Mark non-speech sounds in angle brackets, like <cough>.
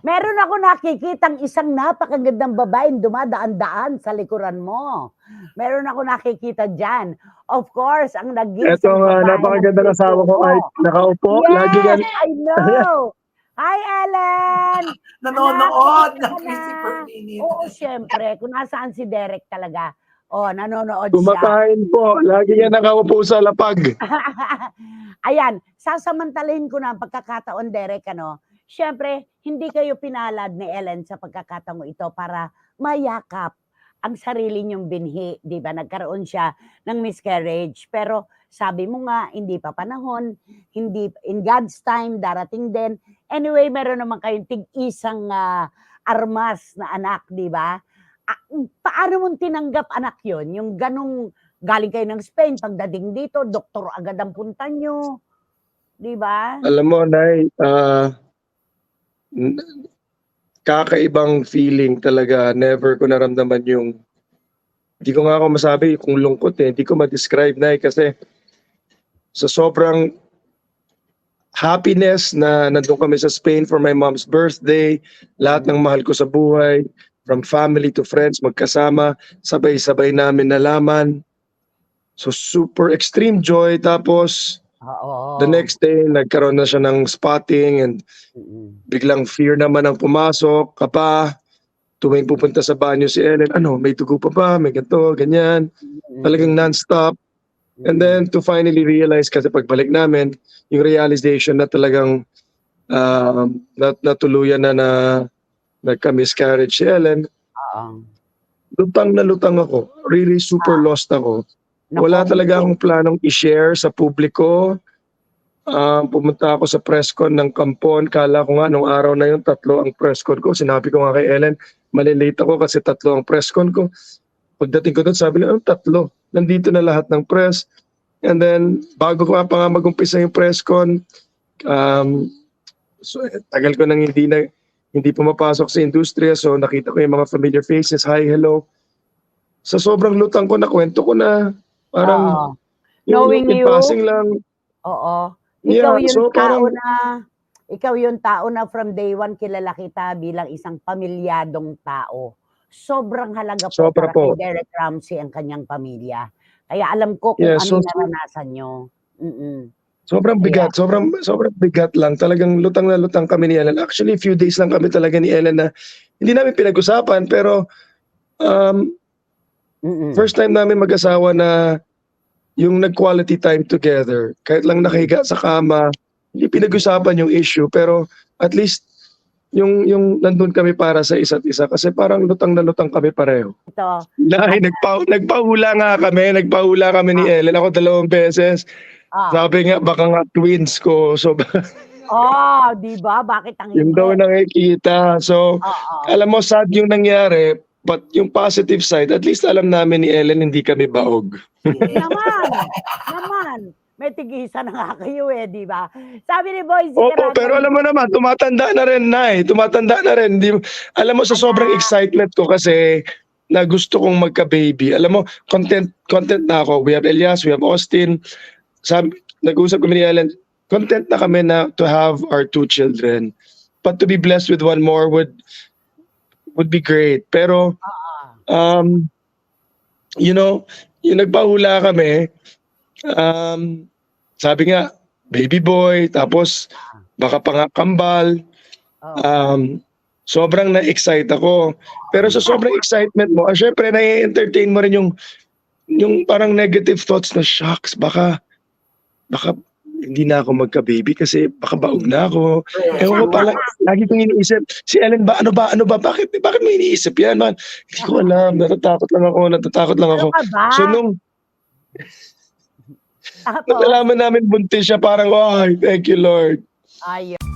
Meron ako nakikitang isang napakagandang babaeng dumadaan-daan sa likuran mo. Meron ako nakikita dyan. Of course, ang nag Ito nga, napakaganda ng asawa ko ay nakaupo. Yes, Lagi yan. I know. <laughs> Hi, Ellen! Nanonood ng Crazy anak. per Minute. Oo, syempre. Kung nasaan si Derek talaga. Oh, nanonood siya. Kumakain po. Lagi yan nakaupo sa lapag. <laughs> Ayan, sasamantalahin ko na ang pagkakataon, Derek, ano, syempre, hindi kayo pinalad ni Ellen sa pagkakataon ito para mayakap ang sarili niyong binhi, di ba? Nagkaroon siya ng miscarriage. Pero sabi mo nga, hindi pa panahon, hindi, in God's time, darating din. Anyway, meron naman kayong tig-isang ah, armas na anak, di ba? Ah, paano mong tinanggap anak yon Yung ganong galing kayo ng Spain, pagdating dito, doktor agad ang punta nyo. Di ba? Alam mo, Nay, n- kakaibang feeling talaga. Never ko naramdaman yung, hindi ko nga ako masabi kung lungkot eh. Hindi ko ma-describe, Nay, kasi sa sobrang happiness na nandun kami sa Spain for my mom's birthday, lahat ng mahal ko sa buhay, from family to friends, magkasama, sabay-sabay namin nalaman. So super extreme joy. Tapos, Oo. The next day, nagkaroon na siya ng spotting and biglang fear naman ang pumasok. Kapa, tuwing pupunta sa banyo si Ellen, ano, may tugo pa ba? May ganito, ganyan. Talagang non-stop. And then to finally realize kasi pagbalik namin, yung realization na talagang um, nat natuluyan na na nagka-miscarriage si Ellen, Oo. lutang na lutang ako. Really super lost ako. Wala talaga akong planong i-share sa publiko. Um, pumunta ako sa presscon ng Kampon. Kala ko nga nung araw na yun, tatlo ang presscon ko. Sinabi ko nga kay Ellen, malilate ako kasi tatlo ang presscon ko. Pagdating ko doon, sabi nila, "Anong tatlo? Nandito na lahat ng press. And then, bago ko pa nga mag-umpisa yung presscon, um, so, eh, tagal ko nang hindi na hindi pumapasok sa industriya. So, nakita ko yung mga familiar faces. Hi, hello. Sa sobrang lutang ko, nakwento ko na. Parang, Oo. yung, Knowing in you, passing lang. Oo. Yeah, Ikaw yung so tao parang- na ikaw yung tao na from day one kilala kita bilang isang pamilyadong tao. Sobrang halaga po Sobra para po. kay Derek Ramsey ang kanyang pamilya. Kaya alam ko kung Yeah, ano so- naranasan nyo. Mm-mm. Sobrang bigat, sobrang sobrang bigat lang. Talagang lutang na lutang kami ni Ellen. Actually, few days lang kami talaga ni Ellen na hindi namin pinag-usapan pero um, Mm-mm. first time namin mag-asawa na yung nag-quality time together. Kahit lang nakahiga sa kama, hindi pinag-usapan yung issue pero at least yung yung nandun kami para sa isa't isa kasi parang lutang na lutang kami pareho. Ito. Dahil nagpa, nagpahula nga kami, nagpahula kami ni Ellen. Ako dalawang beses. Ah. Sabi nga, baka nga twins ko. So, Oh, di ba? Bakit ang yun daw nakikita. So, Oo. alam mo, sad yung nangyari. But yung positive side, at least alam namin ni Ellen, hindi kami baog. naman. naman. May tigisa na nga kayo eh, di ba? Sabi ni Boy Opo, pero alam mo naman, tumatanda na rin na eh. Tumatanda na rin. Di, alam mo, sa sobrang excitement ko kasi na gusto kong magka-baby. Alam mo, content content na ako. We have Elias, we have Austin. Sabi, nag-usap kami ni Ellen, content na kami na to have our two children. But to be blessed with one more would would be great. Pero, um, you know, yung nagpahula kami, um, sabi nga, baby boy, tapos baka pa nga kambal, Oo. um, sobrang na-excite ako. Pero sa sobrang excitement mo, ah, syempre na-entertain mo rin yung yung parang negative thoughts na shocks, baka baka hindi na ako magka-baby kasi baka baog na ako. Ewan ko pala, lagi kong iniisip, si Ellen ba, ano ba, ano ba, bakit, bakit mo iniisip yan, man? Hindi ko alam, natatakot lang ako, natatakot lang ako. Ano? So nung, nung nalaman namin buntis siya, parang, ay, thank you Lord. ayun.